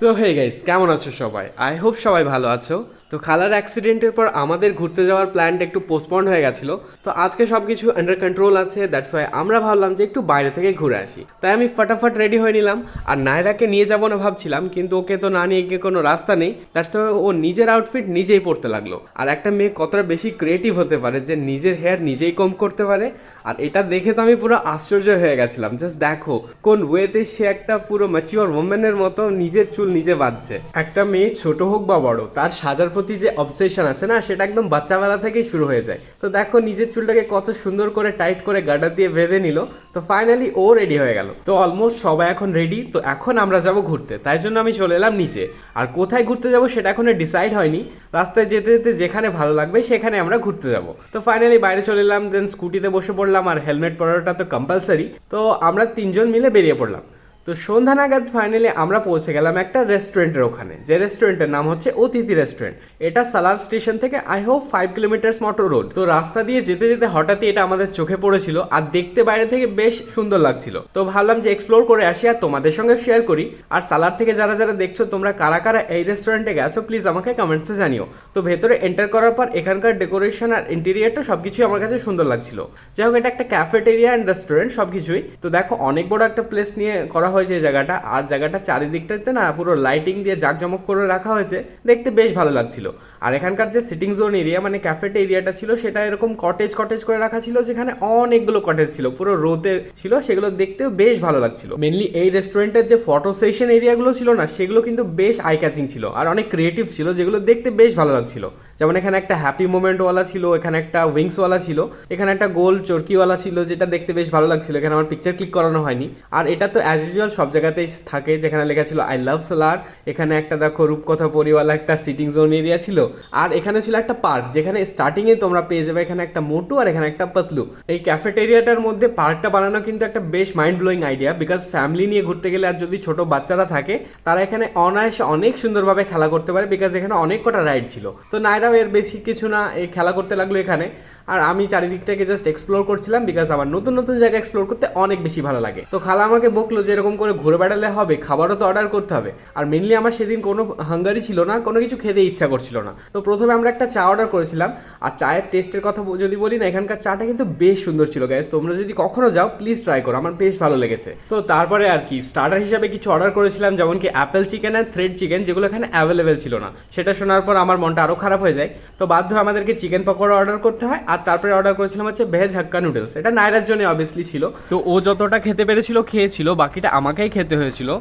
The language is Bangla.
তো হে গাইস কেমন আছো সবাই? আই হোপ সবাই ভালো আছো। তো খালার অ্যাক্সিডেন্টের পর আমাদের ঘুরতে যাওয়ার প্ল্যানটা একটু পোস্টপন্ড হয়ে গেছিল। তো আজকে সব কিছু আন্ডার কন্ট্রোল আছে দ্যাটস ওয়াই আমরা ভাবলাম যে একটু বাইরে থেকে ঘুরে আসি। তাই আমি ফটাফট রেডি হয়ে নিলাম, আর নায়রাকে নিয়ে যাব না ভাবছিলাম, কিন্তু ওকে তো না নিয়ে গিয়ে কোনো রাস্তা নেই দ্যাটস ওয়াই ও নিজের আউটফিট নিজেই পরতে লাগল। আর একটা মেয়ে কতটা বেশি ক্রিয়েটিভ হতে পারে যে নিজের হেয়ার নিজেই কম করতে পারে, আর এটা দেখে তো আমি পুরো আশ্চর্য হয়ে গেছিলাম জাস্ট দেখো, কোন ওয়েতে সে একটা পুরো ম্যাচিওর ওমেনের মতো নিজের চুল নিজে বাঁধছে। একটা মেয়ে ছোট হোক বা বড়, তার সাজার প্রতি যে অবসেশন আছে না, সেটা একদম বাচ্চাবেলা থেকেই শুরু হয়ে যায়। তো দেখো নিজের চুলটাকে কত সুন্দর করে টাইট করে গাডার দিয়ে বেঁধে নিল, তো ফাইনালি ও রেডি হয়ে গেল। তো অলমোস্ট সবাই এখন রেডি তো এখন আমরা যাব ঘুরতে। তাই জন্য আমি চলে এলাম নিচে। আর কোথায় ঘুরতে যাব সেটা এখনও ডিসাইড হয়নি। রাস্তায় যেতে যেতে যেখানে ভালো লাগবে সেখানে আমরা ঘুরতে যাব। তো ফাইনালি বাইরে চলে এলাম দেন স্কুটিতে বসে পড়লাম, আর হেলমেট পরাটা তো কম্পালসারি তো আমরা তিনজন মিলে বেরিয়ে পড়লাম। তো সন্ধ্যা নাগাদ ফাইনালি আমরা পৌঁছে গেলাম একটা রেস্টুরেন্টের ওখানে। যে রেস্টুরেন্টের নাম হচ্ছে অতিথি রেস্টুরেন্ট এটা সালার স্টেশন থেকে আই হোপ ফাইভ কিলোমিটার্স মতো রোড তো রাস্তা দিয়ে যেতে যেতে হঠাৎই এটা আমাদের চোখে পড়েছিল আর দেখতে বাইরে থেকে বেশ সুন্দর লাগছিল। তো ভাবলাম যে এক্সপ্লোর করে আসি আর তোমাদের সঙ্গে শেয়ার করি। আর সালার থেকে যারা যারা দেখছ, তোমরা কারা কারা এই রেস্টুরেন্টে গেছো প্লিজ আমাকে কমেন্টসে জানিও। তো ভেতরে এন্টার করার পর এখানকার ডেকোরেশন আর ইন্টেরিয়ারটা সবকিছুই আমার কাছে সুন্দর লাগছিল। যাই হোক, এটা একটা ক্যাফেটেরিয়া অ্যান্ড রেস্টুরেন্ট সবকিছুই। তো দেখো, অনেক বড় একটা প্লেস নিয়ে করা হয়েছে এই জায়গাটা। আর জায়গাটা চারিদিকটাতে না পুরো লাইটিং দিয়ে জাঁকজমক করে রাখা হয়েছে। দেখতে বেশ ভালো লাগছিল। আর এখানকার যে সিটিং জোন এরিয়া মানে ক্যাফেটে এরিয়াটা ছিল, সেটা এরকম কটেজ কটেজ করে রাখা ছিল, যেখানে অনেকগুলো কটেজ ছিল। পুরো রোদে ছিল, সেগুলো দেখতেও বেশ ভালো লাগছিল। মেনলি এই রেস্টুরেন্টের যে ফটো সেশন এরিয়াগুলো ছিল না, সেগুলো কিন্তু বেশ আই ক্যাচিং ছিল। আর অনেক ক্রিয়েটিভ ছিল, যেগুলো দেখতে বেশ ভালো লাগছিল। যেমন এখানে একটা হ্যাপি মোমেন্টওয়ালা ছিল, এখানে একটা উইংসওয়ালা ছিল, এখানে একটা গোল চরকিওয়ালা ছিল, যেটা দেখতে বেশ ভালো লাগছিল, এখানে আমার পিকচার ক্লিক করানো হয়নি। আর এটা তো অ্যাজ ইউজুয়াল সব জায়গাতেই থাকে, যেখানে লেখা ছিল আই লাভ সালার এখানে একটা দেখো রূপকথা পরিওয়ালা একটা সিটিং জোন এরিয়া ছিল, আর এখানে ছিল একটা পার্ক যেখানে স্টার্টিংয়ে তোমরা পেয়ে যাবে এখানে একটা মোটু আর এখানে একটা পাতলু। এই ক্যাফেটেরিয়াটার মধ্যে পার্কটা বানানো কিন্তু একটা বেশ mind blowing idea because family নিয়ে ঘুরতে গেলে আর যদি ছোট বাচ্চারা থাকে, তারা এখানে অনায়াসে অনেক সুন্দরভাবে খেলা করতে পারে বিকজ এখানে অনেক কটা রাইড ছিল। তো এর বেশি কিছু না এই খেলা করতে লাগল এখানে। আর আমি চারিদিকটাকে জাস্ট এক্সপ্লোর করছিলাম বিকজ আমার নতুন নতুন জায়গা এক্সপ্লোর করতে অনেক বেশি ভালো লাগে। তো খালা আমাকে বকলো যে এরকম করে ঘুরে বেড়ালে হবে, খাবারও তো অর্ডার করতে হবে। আর মেনলি আমার সেদিন কোনো হাঙ্গারি ছিল না, কোনো কিছু খেতে ইচ্ছা করছিল না। তো প্রথমে আমরা একটা চা অর্ডার করেছিলাম, আর চায়ের টেস্টের কথা যদি বলি না, এখানকার চাটা কিন্তু বেশ সুন্দর ছিল গ্যাস তোমরা যদি কখনো যাও প্লিজ ট্রাই করো, আমার বেশ ভালো লেগেছে। তো তারপরে আর কি স্টার্টার হিসাবে কিছু অর্ডার করেছিলাম, যেমন কি অ্যাপেল চিকেন আর থ্রেড চিকেন যেগুলো এখানে অ্যাভেলেবেল ছিল না। সেটা শোনার পর আমার মনটা আরও খারাপ হয়ে যায়। তো বাধ্য আমাদেরকে চিকেন পকোড়া অর্ডার করতে হয়, আর তারপরে অর্ডার করেছিলাম হচ্ছে ভেজ হাক্কা নুডলস এটা নাইরার জন্য অবভিয়াসলি ছিল। তো ও যতটা খেতে পেরেছিল, খেয়েছিল, বাকিটা আমাকেই খেতে হয়েছিল।